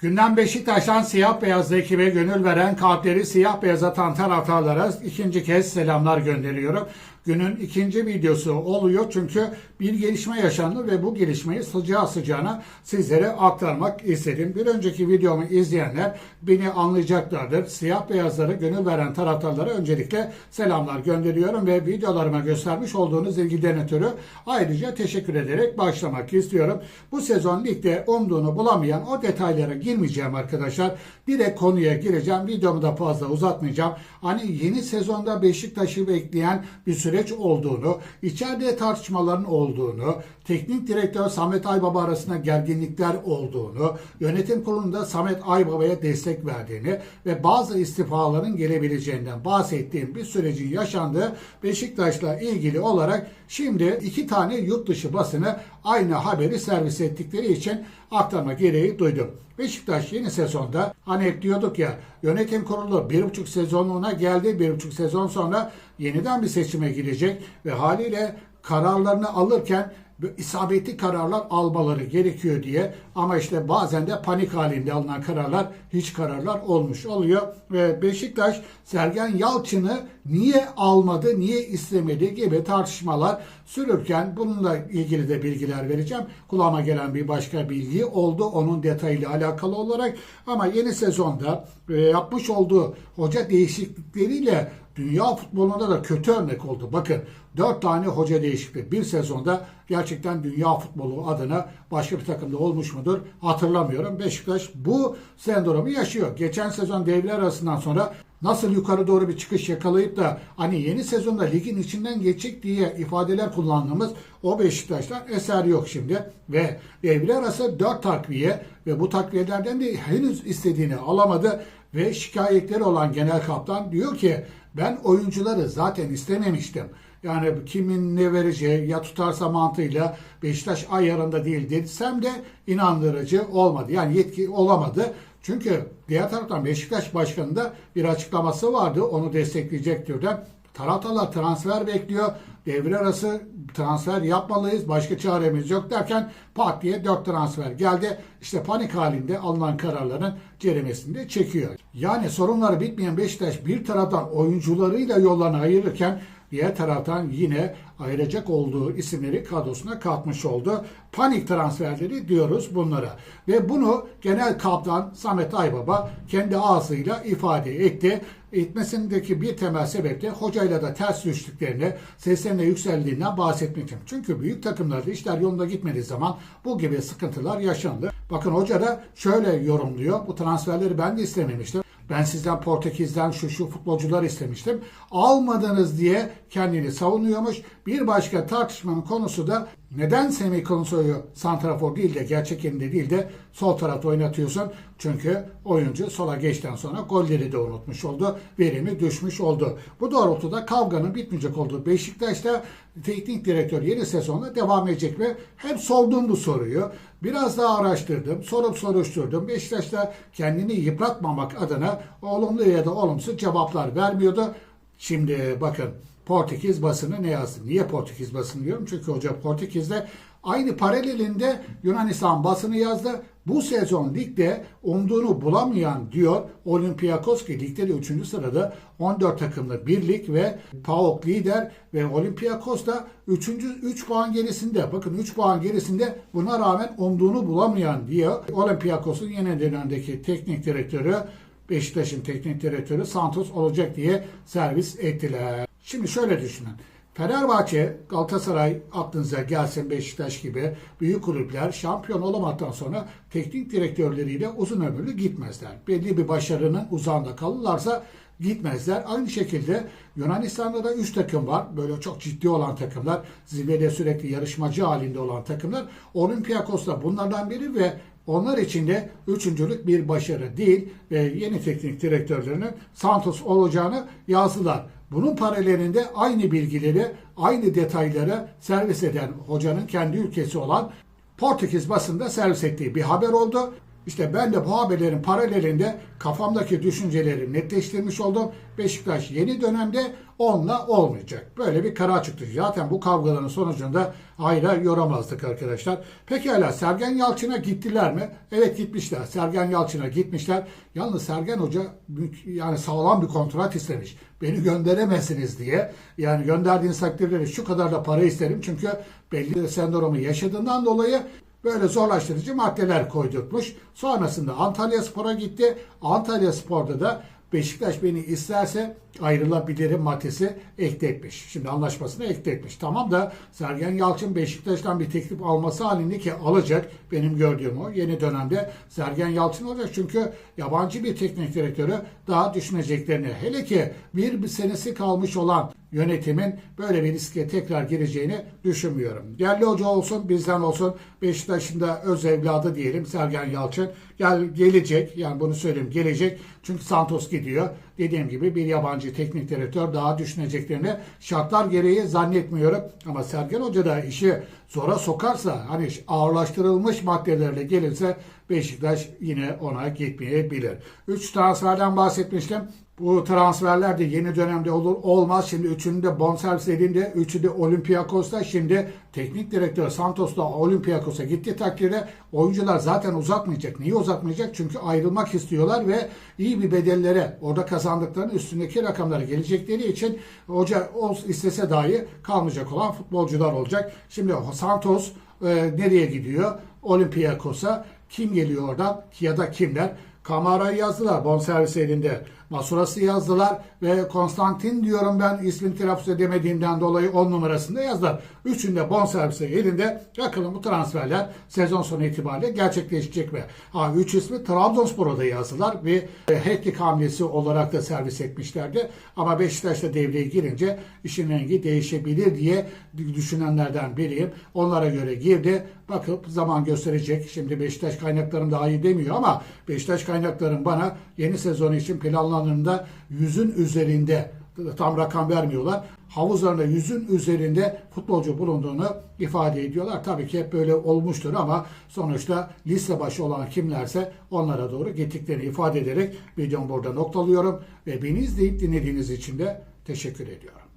Gündem Beşiktaş'tan siyah beyaz ekibe gönül veren kalpleri siyah beyaz atan taraftarlara ikinci kez selamlar gönderiyorum. Günün ikinci videosu oluyor çünkü bir gelişme yaşandı ve bu gelişmeyi sıcağı sıcağına sizlere aktarmak istedim. Bir önceki videomu izleyenler beni anlayacaklardır. Siyah beyazları gönül veren taraftarlara öncelikle selamlar gönderiyorum ve videolarıma göstermiş olduğunuz ilgiden ötürü ayrıca teşekkür ederek başlamak istiyorum. Bu sezon ligde umduğunu bulamayan o detaylara girmeyeceğim arkadaşlar. Direkt konuya gireceğim. Videomu da fazla uzatmayacağım. Hani yeni sezonda Beşiktaş'ı bekleyen bir süreç olduğunu, içeride tartışmaların olduğunu, teknik direktör Samet Aybaba arasında gerginlikler olduğunu, yönetim kurulunda Samet Aybaba'ya destek verdiğini ve bazı istifaların gelebileceğinden bahsettiğim bir sürecin yaşandığı Beşiktaş'la ilgili olarak şimdi iki tane yurt dışı basını aynı haberi servis ettikleri için aktarma gereği duydum. Beşiktaş yeni sezonda hani hep diyorduk ya yönetim kurulu bir buçuk sezonluğuna geldi. Bir buçuk sezon sonra yeniden bir seçime girecek ve haliyle kararlarını alırken isabetli kararlar almaları gerekiyor diye ama işte bazen de panik halinde alınan kararlar hiç kararlar olmuş oluyor ve Beşiktaş Sergen Yalçın'ı niye almadı, niye istemedi gibi tartışmalar sürürken bununla ilgili de bilgiler vereceğim. Kulağıma gelen bir başka bilgi oldu onun detayıyla alakalı olarak ama yeni sezonda e, yapmış olduğu hoca değişiklikleriyle dünya futbolunda da kötü örnek oldu. Bakın 4 tane hoca değişikliği bir sezonda gerçekten dünya futbolu adına başka bir takımda olmuş mudur hatırlamıyorum. Beşiktaş bu sendromu yaşıyor. Geçen sezon devre arasından sonra nasıl yukarı doğru bir çıkış yakalayıp da hani yeni sezonda ligin içinden geçecek diye ifadeler kullandığımız o Beşiktaş'tan eser yok şimdi ve devre arası 4 takviye ve bu takviyelerden de henüz istediğini alamadı ve şikayetleri olan genel kaptan diyor ki ben oyuncuları zaten istememiştim. Yani kimin ne vereceği ya tutarsa mantığıyla Beşiktaş ayarında değil desem de inandırıcı olmadı. Yani yetki olamadı. Çünkü diğer taraftan Beşiktaş Başkanı'nda bir açıklaması vardı. Onu destekleyecek türden. Taraftarlar transfer bekliyor. Devre arası transfer yapmalıyız. Başka çaremiz yok derken pat diye 4 transfer geldi. İşte panik halinde alınan kararların ceremesini de çekiyor. Yani sorunları bitmeyen Beşiktaş bir taraftan oyuncularıyla yollarını ayırırken diğer taraftan yine ayıracak olduğu isimleri kadrosuna katmış oldu. Panik transferleri diyoruz bunlara. Ve bunu genel kaptan Samet Aybaba kendi ağzıyla ifade etti. Etmesindeki bir temel sebep de hocayla da ters düştüklerini, seslerine yükseldiğinden bahsetmek için. Çünkü büyük takımlarda işler yolunda gitmediği zaman bu gibi sıkıntılar yaşandı. Bakın hoca da şöyle yorumluyor. Bu transferleri ben de istememiştim. Ben sizden Portekiz'den şu şu futbolcular istemiştim. Almadınız diye kendini savunuyormuş. Bir başka tartışmanın konusu da neden Semih Kılıçsoy'u santrafor değil de gerçek elinde değil de sol tarafta oynatıyorsun? Çünkü oyuncu sola geçten sonra golleri de unutmuş oldu. Verimi düşmüş oldu. Bu doğrultuda kavganın bitmeyecek olduğu Beşiktaş'ta teknik direktör yeni sezonda devam edecek ve hep sorduğum bu soruyu biraz daha araştırdım, sorup soruşturdum. Beşiktaş'ta kendini yıpratmamak adına olumlu ya da olumsuz cevaplar vermiyordu. Şimdi bakın Portekiz basını ne yazdı? Niye Portekiz basını diyorum? Çünkü hoca Portekiz'de aynı paralelinde Yunanistan basını yazdı. Bu sezon ligde umduğunu bulamayan diyor Olympiakos ki ligde de 3. sırada 14 takımlı birlik ve PAOK lider ve Olympiakos da 3. 3 puan gerisinde. Bakın 3 puan gerisinde buna rağmen umduğunu bulamayan diyor. Olympiakos'un yeni dönemdeki teknik direktörü Beşiktaş'ın teknik direktörü Santos olacak diye servis ettiler. Şimdi şöyle düşünün. Fenerbahçe, Galatasaray aklınıza gelsin Beşiktaş gibi büyük kulüpler şampiyon olamadıktan sonra teknik direktörleriyle uzun ömürlü gitmezler. Belli bir başarının uzağında kalırlarsa gitmezler. Aynı şekilde Yunanistan'da da 3 takım var. Böyle çok ciddi olan takımlar. Zirvede sürekli yarışmacı halinde olan takımlar. Olympiakos da bunlardan biri ve onlar için de üçüncülük bir başarı değil ve yeni teknik direktörlerinin Santos olacağını yazdılar. Bunun paralelinde aynı bilgileri, aynı detayları servis eden hocanın kendi ülkesi olan Portekiz basında servis ettiği bir haber oldu. İşte ben de bu haberlerin paralelinde kafamdaki düşünceleri netleştirmiş oldum. Beşiktaş yeni dönemde onunla olmayacak. Böyle bir karar çıktı. Zaten bu kavgaların sonucunda ayrı yoramazdık arkadaşlar. Pekala Sergen Yalçın'a gittiler mi? Evet gitmişler. Sergen Yalçın'a gitmişler. Yalnız Sergen Hoca yani sağlam bir kontrat istemiş. Beni gönderemezsiniz diye. Yani gönderdiğiniz takdirde de şu kadar da para isterim. Çünkü belli sendromu yaşadığından dolayı böyle zorlaştırıcı maddeler koydurtmuş. Sonrasında Antalya Spor'a gitti. Antalya Spor'da da Beşiktaş beni isterse ayrılabilirim maddesi ekletmiş. Şimdi anlaşmasını ekletmiş. Tamam da Sergen Yalçın Beşiktaş'tan bir teklif alması halinde ki alacak. Benim gördüğüm o. Yeni dönemde Sergen Yalçın olacak. Çünkü yabancı bir teknik direktörü daha düşüneceklerini hele ki bir, senesi kalmış olan yönetimin böyle bir riske tekrar gireceğini düşünmüyorum. Yerli hoca olsun, bizden olsun, Beşiktaş'ın da öz evladı diyelim Sergen Yalçın. Gel, gelecek, yani bunu söyleyeyim gelecek. Çünkü Santos gidiyor. Dediğim gibi bir yabancı teknik direktör daha düşüneceklerini şartlar gereği zannetmiyorum. Ama Sergen Hoca da işi zora sokarsa hani ağırlaştırılmış maddelerle gelirse Beşiktaş yine ona gitmeyebilir. 3 transferden bahsetmiştim. Bu transferler de yeni dönemde olur olmaz. Şimdi üçünü de bonservis elinde, üçü de Olympiakos'ta. Şimdi teknik direktör Santos da Olympiakos'a gitti takdirde oyuncular zaten uzatmayacak. Niye uzatmayacak? Çünkü ayrılmak istiyorlar ve iyi bir bedellere orada kazandıklarının üstündeki rakamlara gelecekleri için hoca o istese dahi kalmayacak olan futbolcular olacak. Şimdi Santos e, nereye gidiyor? Olympiakos'a. Kim geliyor oradan ya da kimler? Kamara'yı yazdılar bonservis elinde. Masuras'ı yazdılar ve Konstantin diyorum ben ismini telaffuz edemediğimden dolayı 10 numarasında yazdılar. Üçünde bonservisi elinde. Bakalım bu transferler sezon sonu itibariyle gerçekleşecek mi? Ha, üç ismi Trabzonspor'a da yazdılar ve e, hat-trick hamlesi olarak da servis etmişlerdi. Ama Beşiktaş'ta devreye girince işin rengi değişebilir diye düşünenlerden biriyim. Onlara göre girdi. Bakıp zaman gösterecek. Şimdi Beşiktaş kaynaklarım daha iyi demiyor ama Beşiktaş kaynaklarım bana yeni sezonu için planlarında yüzün üzerinde tam rakam vermiyorlar. Havuzlarında yüzün üzerinde futbolcu bulunduğunu ifade ediyorlar. Tabii ki hep böyle olmuştur ama sonuçta liste başı olan kimlerse onlara doğru gittiklerini ifade ederek videomu burada noktalıyorum ve beni izleyip dinlediğiniz için de teşekkür ediyorum.